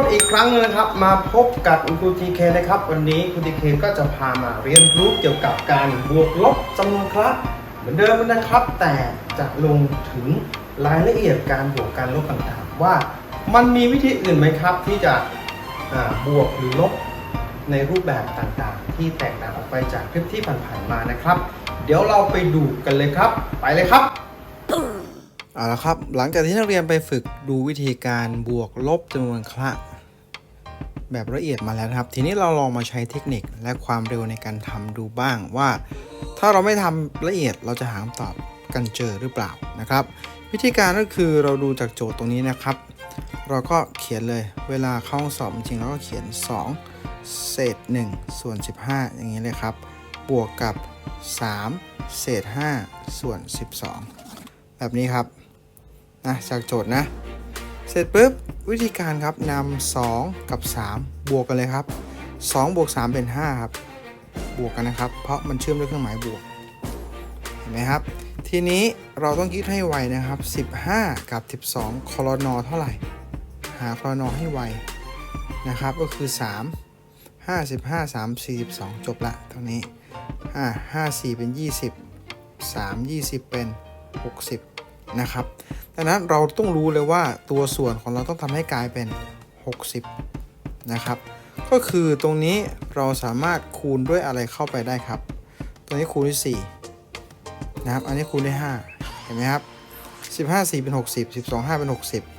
นอีกครั้งนึงนะครับ มาพบกับคุณครูทีเคนะครับ วันนี้คุณทีเคก็จะพามาเรียนรู้เกี่ยวกับการบวกลบจำนวนครั้งเหมือนเดิมนะครับ แต่จะลงถึงรายละเอียดการบวกการลบต่างๆ ว่ามันมีวิธีอื่นไหมครับ ที่จะบวกหรือลบในรูปแบบต่างๆ ที่แตกต่างออกไปจากคลิปที่ผ่านๆมานะครับ เดี๋ยวเราไปดูกันเลยครับ ไปเลยครับเอาละครับ หลังจากที่นักเรียนไปฝึกดูวิธีการบวกลบจำนวนคละ แบบละเอียดมาแล้วนะครับ ทีนี้เราลองมาใช้เทคนิคและความเร็วในการทำดูบ้างว่า ถ้าเราไม่ทำละเอียดเราจะหาคำตอบกันเจอหรือเปล่านะครับ วิธีการก็คือเราดูจากโจทย์ตรงนี้นะครับ เราก็เขียนเลยเวลาเข้าห้องสอบจริงเราก็เขียน 2 เศษ 1 ส่วน 15 อย่างนี้เลยครับ บวกกับ 3 เศษ 5 ส่วน 12 แบบนี้ครับนะจากโจทย์นะ เสร็จปุ๊บวิธีการครับนำ2กับ 3 บวกกันเลยครับ2บวก3เป็น 5 ครับ บวกกันนะครับ เพราะมันเชื่อมด้วยเครื่องหมายบวกเห็นไหมครับ ทีนี้เราต้องคิดให้ไวนะครับ 15 กับ 12คอรนอเท่าไหร่ หาคอรนอให้ไวนะครับก็คือ 3 55 3 42 จบละตรงนี้5 5 4 เป็น 20 3 20 เป็น 60 นะครับ ดังนั้นเราต้องรู้เลยว่าตัวส่วนของเราต้องทำให้กลายเป็น 60 นะครับ ก็คือตรงนี้เราสามารถคูณด้วยอะไรเข้าไปได้ครับ ตัวนี้คูณด้วย4นะครับ อันนี้คูณด้วย5เห็นไหมครับ15 4 เป็น 60 12 5 เป็น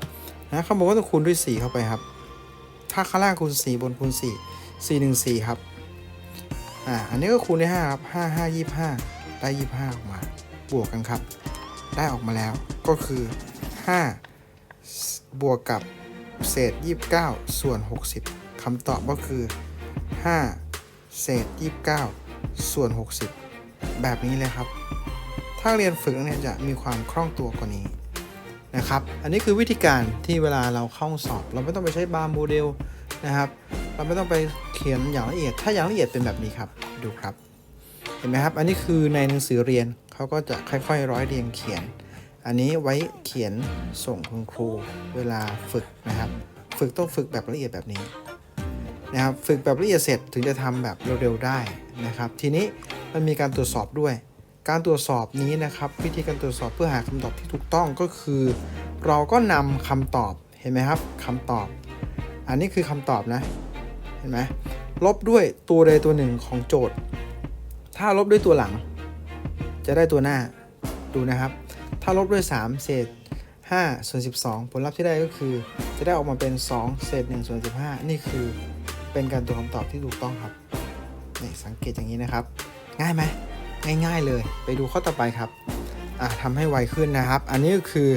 60นะเขาบอกว่าต้องคูณด้วย 4 เข้าไปครับ ถ้าข้างล่างคูณ 4 บนคูณ 4 4 1 4 ครับ อ่า อันนี้ก็คูณด้วย5ครับ 5 5 25 ได้ 25 ออกมา บวกกันครับ ได้ออกมาแล้วก็คือ 5 บวกกับเศษ 29 ส่วน 60 คำตอบก็คือ 5 เศษ 29 ส่วน 60 แบบนี้เลยครับ ถ้าเรียนฝึกเนี่ยจะมีความคล่องตัวกว่านี้นะครับ อันนี้คือวิธีการที่เวลาเราเข้าสอบ เราไม่ต้องไปใช้บาร์โมเดลนะครับ เราไม่ต้องไปเขียนอย่างละเอียด ถ้าอย่างละเอียดเป็นแบบนี้ครับ ดูครับ เห็นไหมครับ อันนี้คือในหนังสือเรียนเขาก็จะค่อยๆ ร้อยเรียงเขียน อันนี้ไว้เขียนส่งคุณครูเวลาฝึกนะครับ ฝึกต้องฝึกแบบละเอียดแบบนี้นะครับฝึกแบบละเอียดเสร็จถึงจะทำแบบเร็วๆได้นะครับ ทีนี้มันมีการตรวจสอบด้วย การตรวจสอบนี้นะครับ วิธีการตรวจสอบเพื่อหาคำตอบที่ถูกต้องก็คือ เราก็นำคำตอบเห็นไหมครับคำตอบ อันนี้คือคำตอบนะเห็นไหมลบด้วยตัวใดตัวหนึ่งของโจทย์ ถ้าลบด้วยตัวหลัง จะได้ตัวหน้าดูนะครับ ถ้าลบด้วย 3 เศษ5ส่วน12 ผลลัพธ์ที่ได้ก็คือ จะได้ออกมาเป็น 2 เศษ1ส่วน15 นี่คือเป็นการตัวคำตอบที่ถูกต้องครับนี่สังเกตอย่างนี้นะครับ ง่ายไหมง่ายๆเลย ไปดูข้อต่อไปครับอะทำให้ไวขึ้นนะครับ อันนี้ก็คือ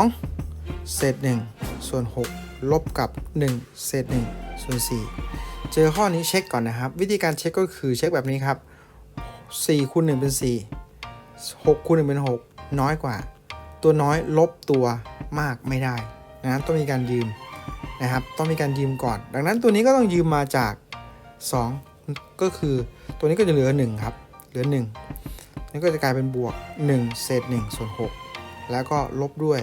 2 เศษ1ส่วน 6 ลบกับ 1 เศษ1ส่วน 4 เจอข้อนี้เช็คก่อนนะครับ วิธีการเช็คก็คือเช็คแบบนี้ครับ4คูณ1เป็น 4 6คูณ1เป็น 6 น้อยกว่า ตัวน้อยลบตัวมากไม่ได้นะต้องมีการยืมนะครับ ต้องมีการยืมก่อน ดังนั้นตัวนี้ก็ต้องยืมมาจาก 2 ก็คือตัวนี้ก็จะเหลือ 1 ครับ เหลือ 1 นี่ก็จะกลายเป็นบวก 1 เศษ1ส่วน6แล้วก็ลบด้วย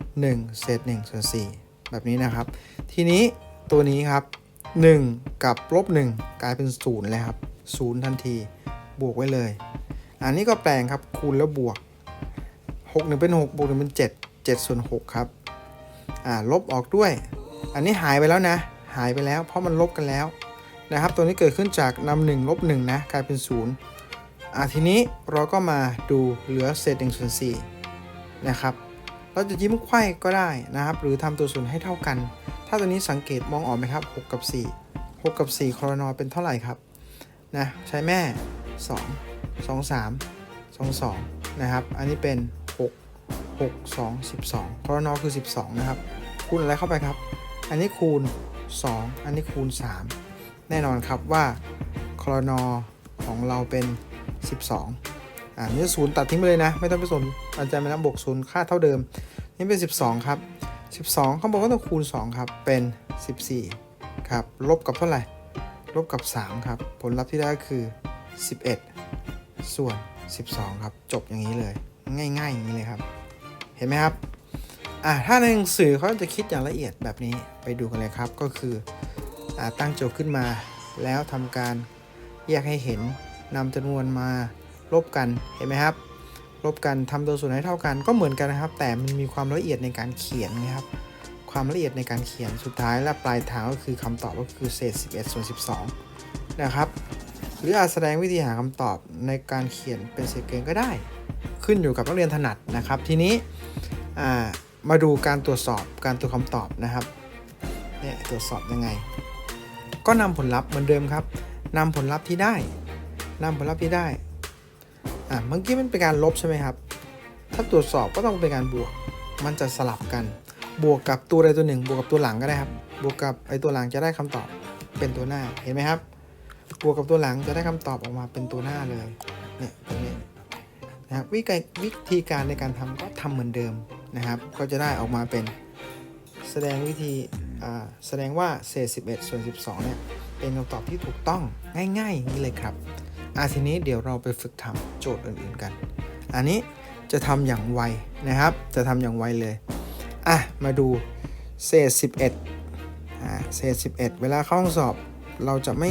1 เศษ1ส่วน4แบบนี้นะครับ ทีนี้ตัวนี้ครับ 1 กับลบ 1 กลายเป็น 0 แล้วครับ 0 ทันที บวกไว้เลย อันนี้ก็แปลงครับคูณแล้วบวก 6 1 เป็น6บวก1เป็น 7 7ส่วน6ครับ อ่า ลบออกด้วย อันนี้หายไปแล้วนะ หายไปแล้วเพราะมันลบกันแล้วนะครับ ตัวนี้เกิดขึ้นจากนำ1ลบ1นะ กลายเป็น 0 อ่า ทีนี้เราก็มาดูเหลือเศษ1ส่วน4นะครับ เราจะยิ้มไขว้ก็ได้นะครับ หรือทำตัวส่วนให้เท่ากัน ถ้าตัวนี้สังเกตมองออกไหมครับ 6 กับ 4 6 กับ 4คอรนอเป็นเท่าไหร่ครับ นะ ใช้แม่ 2 2 3 2 2 นะครับ อันนี้เป็น 6 6 2 12คอรนอคือ 12 นะครับ คูณอะไรเข้าไปครับ อันนี้คูณ 2 อันนี้คูณ 3 แน่นอนครับว่าคอรนอของเราเป็น 12 อ่านี่ศูนย์ตัดทิ้งไปเลยนะ ไม่ต้องไปสนอาจารย์ไม่นับบวกศูนย์ค่าเท่าเดิม นี่เป็น 12 ครับ 12เขาบอกว่าต้องคูณ 2 ครับ เป็น 14 ครับ ลบกับเท่าไหร่ ลบกับ 3 ครับ ผลลัพธ์ที่ได้คือ 11 ส่วน 12 ครับ จบอย่างนี้เลย ง่ายๆอย่างนี้เลยครับ เห็นไหมครับอะถ้าในหนังสือเขาจะคิดอย่างละเอียดแบบนี้ไปดูกันเลยครับก็คืออาตั้งโจทย์ขึ้นมา แล้วทำการแยกให้เห็นนำจำนวนมาลบกันเห็นไหมครับ ลบกันทำตัวส่วนให้เท่ากันก็เหมือนกันนะครับ แต่มันมีความละเอียดในการเขียนนะครับ ความละเอียดในการเขียนสุดท้ายและปลายทางก็คือคำตอบก็คือเศษ 11ส่วน12 นะครับ หรืออาจแสดงวิธีหาคำตอบในการเขียนเป็นเศษเกินก็ได้ ขึ้นอยู่กับนักเรียนถนัดนะครับ ทีนี้มาดูการตรวจสอบการตรวจคำตอบนะครับเนี่ยตรวจสอบยังไง ก็นำผลลัพธ์เหมือนเดิมครับนำผลลัพธ์ที่ได้นำผลลัพธ์ที่ได้อะเมื่อกี้มันเป็นการลบใช่ไหมครับ ถ้าตรวจสอบก็ต้องเป็นการบวก มันจะสลับกัน บวกกับตัวใดตัวหนึ่ง บวกกับตัวหลังก็ได้ครับ บวกกับไอตัวหลังจะได้คำตอบเป็นตัวหน้า เห็นไหมครับ บวกกับตัวหลังจะได้คำตอบออกมาเป็นตัวหน้าเลย เนี่ยตรงนี้ นะครับวิธีวิธีการในการทำก็ทำเหมือนเดิมนะครับ ก็จะได้ออกมาเป็นแสดงวิธีแสดงว่าเศษ 11 ส่วน 12 เนี่ย เป็นคำตอบที่ถูกต้องง่ายๆอย่างนี้เลยครับอาทีนี้เดี๋ยวเราไปฝึกทำโจทย์อื่นๆกัน อันนี้จะทำอย่างไวนะครับ จะทำอย่างไวเลย อะ มาดูเศษ 11อ่าเศษ 11 เวลาเข้าห้องสอบเราจะไม่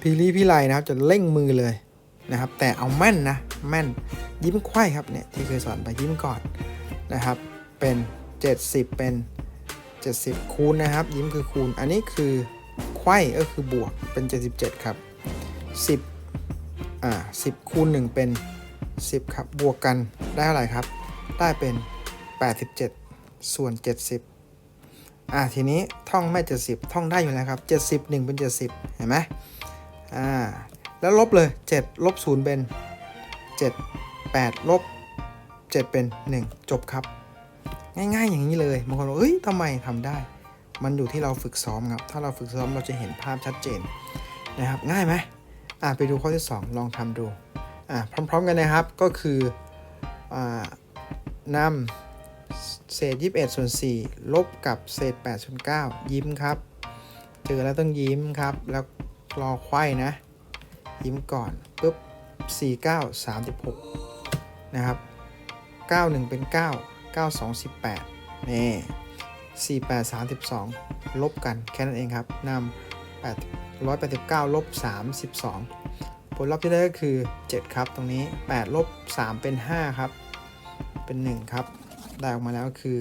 พีรีพิไลนะครับ จะเร่งมือเลยนะครับ แต่เอาแม่นนะ แม่น ยิ้มไขว้ครับเนี่ยที่เคยสอนไปยิ้มก่อนนะครับ เป็น 70 เป็น 70 คูณนะครับ ยิ้มคือคูณ อันนี้คือไขว้ก็คือบวกเป็น 77 ครับ 10อ่า10 คูณ 1 เป็น 10 ครับ บวกกันได้เท่าไหร่ครับ ได้เป็น 87 ส่วน 70 อ่าทีนี้ท่องไม่ 70 ท่องได้อยู่แล้วครับ 70 1 เป็น 70 เห็นไหมอ่าแล้วลบเลย 7 ลบ 0 เป็น 7 8ลบ7 เป็น 1 จบครับ ง่ายๆอย่างนี้เลยบางคนบอกเฮ้ยทำไมทำได้ มันอยู่ที่เราฝึกซ้อมครับ ถ้าเราฝึกซ้อมเราจะเห็นภาพชัดเจนนะครับ ง่ายไหมอ่าไปดูข้อที่ 2 ลองทำดูอ่าพร้อมๆกันนะครับก็คืออ่านำเศษ 21ส่วน4ลบกับเศษ8ส่วน9ยิ้มครับ เจอแล้วต้องยิ้มครับ แล้วรอไขว้นะ ยิ้มก่อนปุ๊บ4 9 36 นะครับ 91 เป็น 9 92 18 นี่ 48 32 ลบกัน แค่นั้นเองครับนำ8 189 ลบ 32 ผลลัพธ์ที่ได้ก็คือ 7 ครับ ตรงนี้ 8 ลบ 3 เป็น 5 ครับ เป็น 1 ครับ ได้ออกมาแล้วก็คือ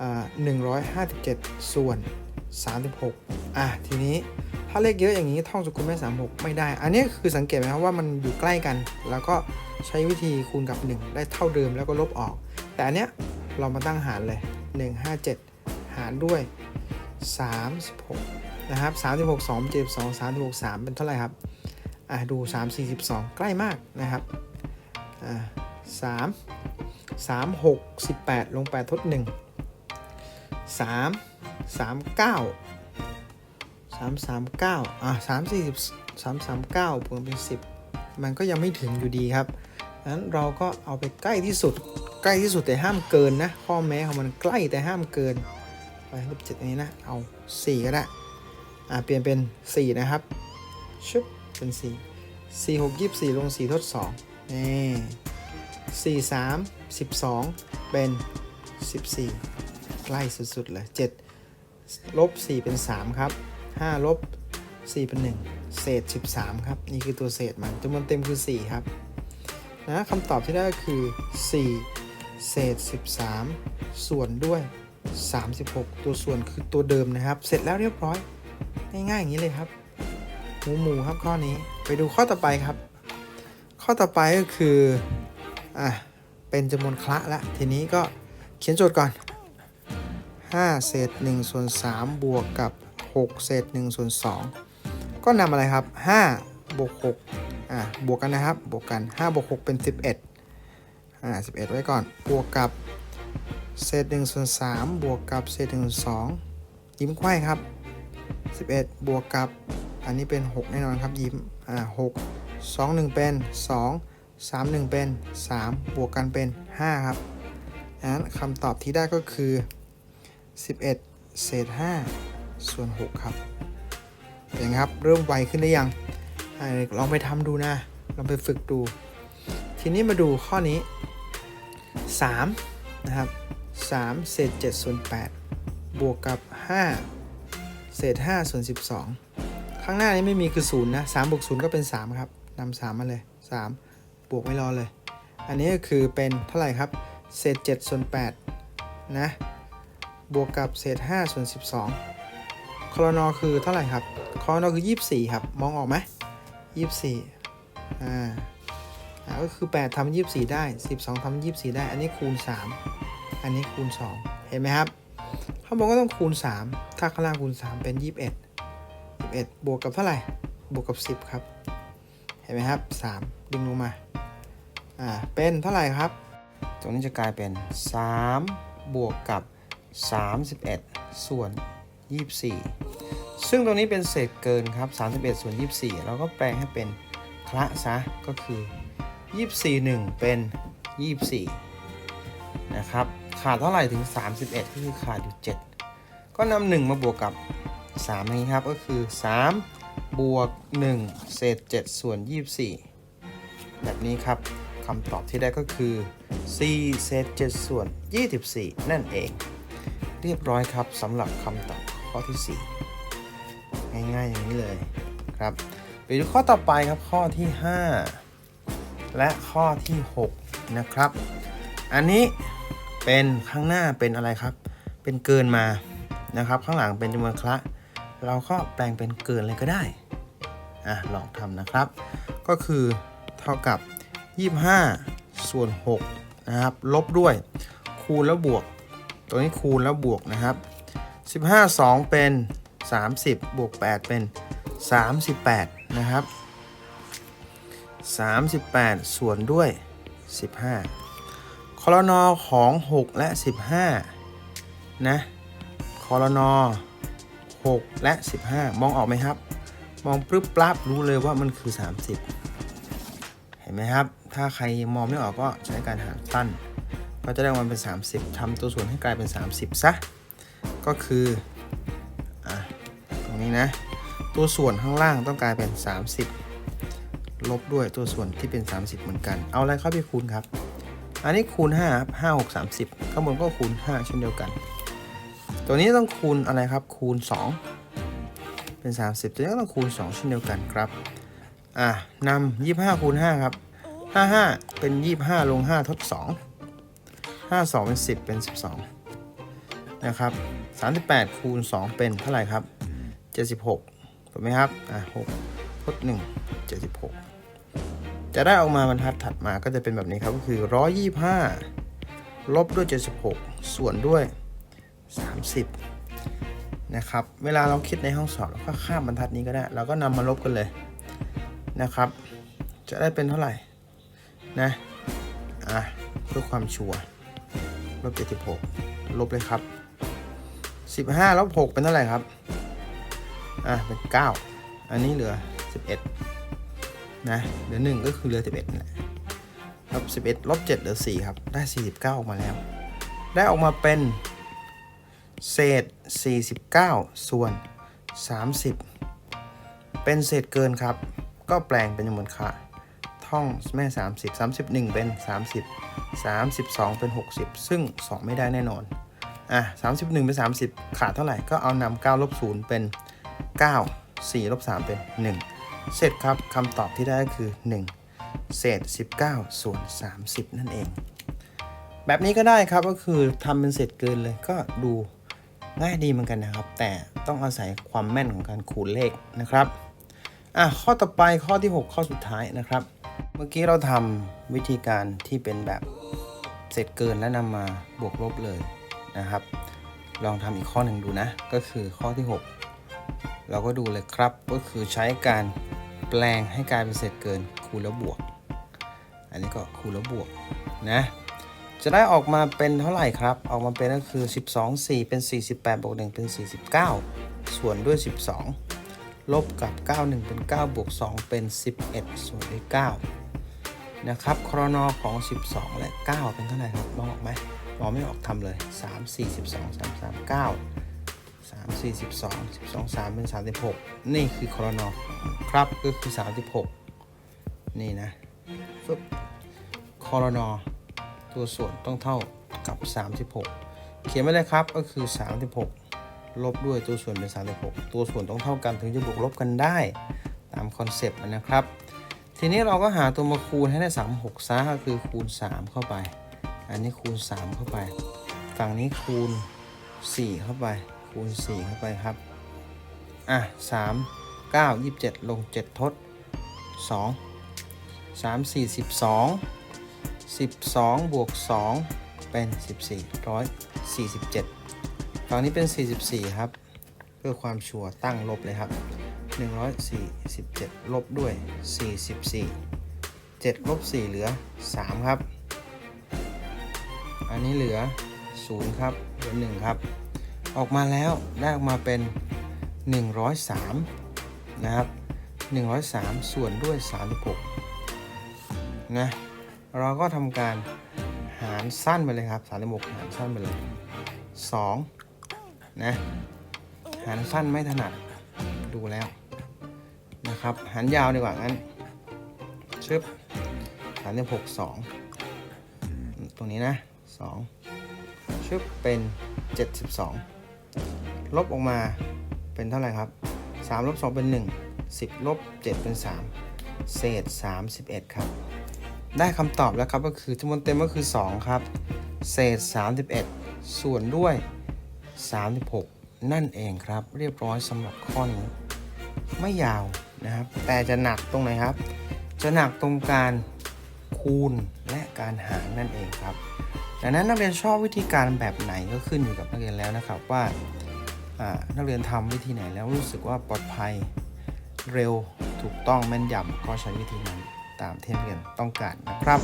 อ157 ส่วน 36 อะ ทีนี้ถ้าเลขเยอะอย่างนี้ท่องสกุลแม่36 ไม่ได้ อันนี้คือสังเกตไหมครับว่ามันอยู่ใกล้กัน แล้วก็ ใช้วิธีคูณกับ 1 ได้เท่าเดิมแล้วก็ลบออก แต่อันเนี้ยเรามาตั้งหารเลย 157 หารด้วย 36 นะครับ 36 2 72 36 3 เป็นเท่าไหร่ครับ อะดู 3 42 ใกล้มากนะครับ อ่า3 3 6 18 ลง8ทด 1 3 3 9 3 3 9อะ3 4 3 3 9บวกเป็น 10 มันก็ยังไม่ถึงอยู่ดีครับ นั้นเราก็เอาไปใกล้ที่สุด ใกล้ที่สุดแต่ห้ามเกินนะ ข้อแม้ของมันใกล้แต่ห้ามเกินไปลบเจ็ดนนี้นะ เอา 4 ก็ได้ อ่า เปลี่ยนเป็น 4 นะครับ ชุบ เป็น 4 4 6 24 ลง 4 ทด 2 นี่4 3 12 เป็น 14 ใกล้สุดๆเลย7ลบ 4 เป็น 3 ครับ 5 ลบ 4 เป็น 1 เศษ 13 ครับ นี่คือตัวเศษมันจำนวนเต็มคือ 4 ครับ นะคำตอบที่ได้ก็คือ 4 เศษ 13 ส่วนด้วย 36 ตัวส่วนคือตัวเดิมนะครับ เสร็จแล้วเรียบร้อย ง่ายๆอย่างนี้เลยครับ หมูหมูครับข้อนี้ไปดูข้อต่อไปครับ ข้อต่อไปก็คืออะเป็นจำนวนคละละทีนี้ก็เขียนโจทย์ก่อน 5 เศษ1ส่วน3บวกกับ 6 เศษ1ส่วน2ก็นำอะไรครับ 5 บวก 6 อะบวกกันนะครับบวกกัน5บวก6เป็น 11อ่า11 ไว้ก่อน บวกกับเศษ1ส่วน3บวกกับเศษ1ส่วน2ยิ้มไขว้ครับ 11 บวกกับอันนี้เป็น 6 แน่นอนครับยิ้มอ่า6 2 1 เป็น 2 3 1 เป็น 3 บวกกันเป็น 5 ครับดังนั้นคำตอบที่ได้ก็คือ 11 เศษ 5 ส่วน 6 ครับเป็นไงครับ เริ่มไวขึ้นได้ยัง ลองไปทำดูนะ ลองไปฝึกดู ทีนี้มาดูข้อนี้ 3 นะครับ 3 เศษ7ส่วน8บวกกับ 5 เศษ5ส่วน12 ข้างหน้านี้ไม่มีคือ0นะ3บวก0ก็เป็น 3 ครับนำ3มาเลย 3 บวกไม่รอเลย อันนี้ก็คือเป็นเท่าไหร่ครับ เศษ7ส่วน8นะบวกกับเศษ5ส่วน12คลนอคือเท่าไหร่ครับคลนอคือ 24 ครับ มองออกไหม 24อ่อ่าก็คือ8ทำ24ได้12ทำ24ได้ อันนี้คูณ3อันนี้คูณ2เห็นไหมครับเขาบนก็ต้องคูณ3ถ้าข้างล่างคูณ3เป็น21 21บวกกับเท่าไหร่บวกกับ10ครับ เห็นไหมครับ3ดึงลงมาอ่าเป็นเท่าไหร่ครับ ตรงนี้จะกลายเป็น3บวกกับ31ส่วน24 ซึ่งตรงนี้เป็นเศษเกินครับ 31ส่วน24 เราก็แปลงให้เป็นคละซะก็คือ 24 1 เป็น 24 นะครับ ขาดเท่าไหร่ถึง 31 ก็คือขาดอยู่ 7 ก็นำ1มาบวกกับ 3 นี้ครับ ก็คือ 3 บวก 1 เศษ 7 ส่วน 24 แบบนี้ครับคำตอบที่ได้ก็คือ4เศษ 7 ส่วน 24 นั่นเอง เรียบร้อยครับสำหรับคำตอบข้อที่ 4 ง่ายๆอย่างนี้เลยครับไปดูข้อต่อไปครับข้อที่ 5 และข้อที่ 6 นะครับ อันนี้เป็นข้างหน้าเป็นอะไรครับ เป็นเกินมานะครับ ข้างหลังเป็นจำนวนคละ เราก็แปลงเป็นเกินเลยก็ได้อะลองทำนะครับ ก็คือเท่ากับ 25 ส่วน6นะครับลบด้วยคูณแล้วบวก ตัวนี้คูณแล้วบวกนะครับ 15 2 เป็น 30 บวก 8 เป็น 38 นะครับ 38 ส่วนด้วย 15 คอรนอของ 6 และ 15 นะ คอรนอ6 และ 15 มองออกไหมครับ มองปรึ๊บปรับรู้เลยว่ามันคือ 30 เห็นไหมครับ ถ้าใครมองไม่ออกก็ใช้การหารตั้น ก็จะได้มันเป็น 30ทำตัวส่วนให้กลายเป็น 30 ซะ ก็คือ นี้นะ ตัวส่วนข้างล่างต้องกลายเป็น 30 ลบด้วยตัวส่วนที่เป็น 30 เหมือนกัน เอาอะไรเข้าไปคูณครับ อันนี้คูณ5ครับ5 6 30 ข้างบนก็คูณ 5 เช่นเดียวกัน ตัวนี้ต้องคูณอะไรครับ คูณ 2 เป็น 30 ตัวนี้ก็ต้องคูณ 2 เช่นเดียวกันครับ อะนำ25คูณ5ครับ55 เป็น 25 ลง 5ทด2 52 เป็น 10 เป็น 12 นะครับ 38 คูณ 2 เป็นเท่าไหร่ครับ 76ถูกไหมครับอะ6ทด1 76 จะได้ออกมาบรรทัดถัดมาก็จะเป็นแบบนี้ครับก็คือ 125 ลบด้วย 76 ส่วนด้วย 30 นะครับ เวลาเราคิดในห้องสอบเราก็ข้ามบรรทัดนี้ก็ได้ เราก็นำมาลบกันเลยนะครับ จะได้เป็นเท่าไหร่นะอะเพื่อความชัวร์ลบ76 ลบเลยครับ 15ลบ6เป็นเท่าไหร่ครับ อะเป็น 9 อันนี้เหลือ 11 นะ เหลือ 1 ก็คือเหลือ 11นั่นแหละลบ11ลบ7เหลือ 4 ครับ ได้ 49 ออกมาแล้ว ได้ออกมาเป็น เศษ 49 ส่วน 30 เป็นเศษเกินครับ ก็แปลงเป็นจำนวนค่าท่องแม่ 30 31 เป็น 30 32 เป็น 60 ซึ่ง 2 ไม่ได้แน่นอน อะ 31 เป็น 30 ขาดเท่าไหร่ ก็เอานำ9ลบ0เป็น 9 4ลบ3เป็น 1 เสร็จครับคำตอบที่ได้ก็คือ 1 เศษ 19 ส่วน 30 นั่นเอง แบบนี้ก็ได้ครับก็คือทำเป็นเศษเกินเลยก็ดูง่ายดีเหมือนกันนะครับ แต่ต้องอาศัยความแม่นของการคูณเลขนะครับอะข้อต่อไปข้อที่ 6 ข้อสุดท้ายนะครับ เมื่อกี้เราทำวิธีการที่เป็นแบบเศษเกินและนำมาบวกลบเลยนะครับ ลองทำอีกข้อหนึ่งดูนะ ก็คือข้อที่ 6 เราก็ดูเลยครับก็คือใช้การแปลงให้กลายเป็นเศษเกินคูณแล้วบวก อันนี้ก็คูณแล้วบวกนะจะได้ออกมาเป็นเท่าไหร่ครับ ออกมาเป็นก็คือ 12 4 เป็น 48บวก1เป็น 49 ส่วนด้วย 12 ลบกับ 91 เป็น 9 บวก 2 เป็น 11 ส่วนด้วย 9 นะครับครนอของ 12 และ 9 เป็นเท่าไหร่ครับมองออกไหมมองไม่ออกทำเลย 3 4 12 3 3 9 3 4 12 12 3เป็น36นี่คือคอรนครับก็คือ36นี่นะฟึบคอรนตัวส่วนต้องเท่ากับ 36 เขียนไว้เลยครับก็คือ 36 ลบด้วยตัวส่วนเป็น 36 ตัวส่วนต้องเท่ากันถึงจะบวกลบกันได้ตามคอนเซปต์นะครับ ทีนี้เราก็หาตัวมาคูณให้ได้ 36ซะก็คือคูณ 3 เข้าไป อันนี้คูณ 3 เข้าไป ฝั่งนี้คูณ 4 เข้าไป คูณ 4 เข้าไปครับ อะ 3 9 27 ลง 7 ทด 2 3 4 12 12 บวก 2 เป็น 14 147ฝั่งนี้เป็น 44 ครับ เพื่อความชัวร์ตั้งลบเลยครับ 147 ลบด้วย 44 7ลบ4เหลือ 3 ครับ อันนี้เหลือ 0 ครับ เหลือ 1 ครับ ออกมาแล้วได้ออกมาเป็น 103 นะครับ 103 ส่วนด้วย 36 นะ เราก็ทำการหารสั้นไปเลยครับ 36 หารสั้นไปเลย 2 นะ หารสั้นไม่ถนัดดูแล้วนะครับ หารยาวดีกว่างั้นชึบสามสิบหกสองตรงนี้นะสองชึบเป็นเจ็ดสิบสอง ลบออกมาเป็นเท่าไหร่ครับสามลบสองเป็นหนึ่งสิบลบเจ็ดเป็นสามเศษสามสิบเอ็ดครับ ได้คำตอบแล้วครับก็คือจำนวนเต็มก็คือ 2 ครับ เศษ 31 ส่วนด้วย 36 นั่นเองครับ เรียบร้อยสำหรับข้อนี้ไม่ยาวนะครับ แต่จะหนักตรงไหนครับ จะหนักตรงการคูณและการหารนั่นเองครับดังนั้นนักเรียนชอบวิธีการแบบไหนก็ขึ้นอยู่กับนักเรียนแล้วนะครับว่า นักเรียนทำวิธีไหนแล้วรู้สึกว่าปลอดภัยเร็วถูกต้องแม่นยำก็ใช้วิธีนั้นตามที่นักเรียนต้องการนะครับ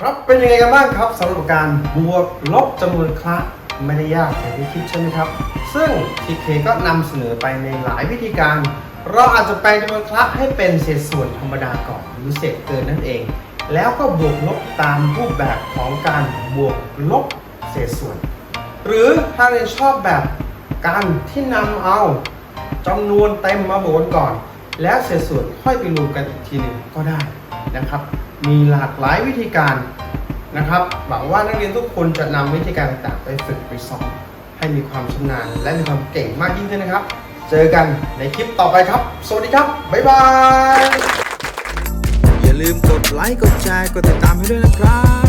ครับเป็นยังไงกันบ้างครับสำหรับการบวกลบจำนวนคละไม่ได้ยากอย่างที่คิดใช่ไหมครับ ซึ่ง TK ก็นำเสนอไปในหลายวิธีการ เราอาจจะแปลงจำนวนคละให้เป็นเศษส่วนธรรมดาก่อนหรือเศษเกินนั่นเอง แล้วก็บวกลบตามรูปแบบของการบวกลบเศษส่วน หรือถ้าเรียนชอบแบบการที่นำเอาจำนวนเต็มมาบวกกันก่อน แล้วเศษส่วนค่อยไปรวมกันอีกทีหนึ่งก็ได้นะครับ มีหลากหลายวิธีการนะครับหวังว่านักเรียนทุกคนจะนำวิธีการต่างๆ ไปฝึกไปสอนให้มีความชำนาญและมีความเก่งมากยิ่งขึ้นนะครับ เจอกันในคลิปต่อไปครับ สวัสดีครับ บ๊ายบาย อย่าลืมกดไลค์ กดแชร์ กดติดตามให้ด้วยนะครับ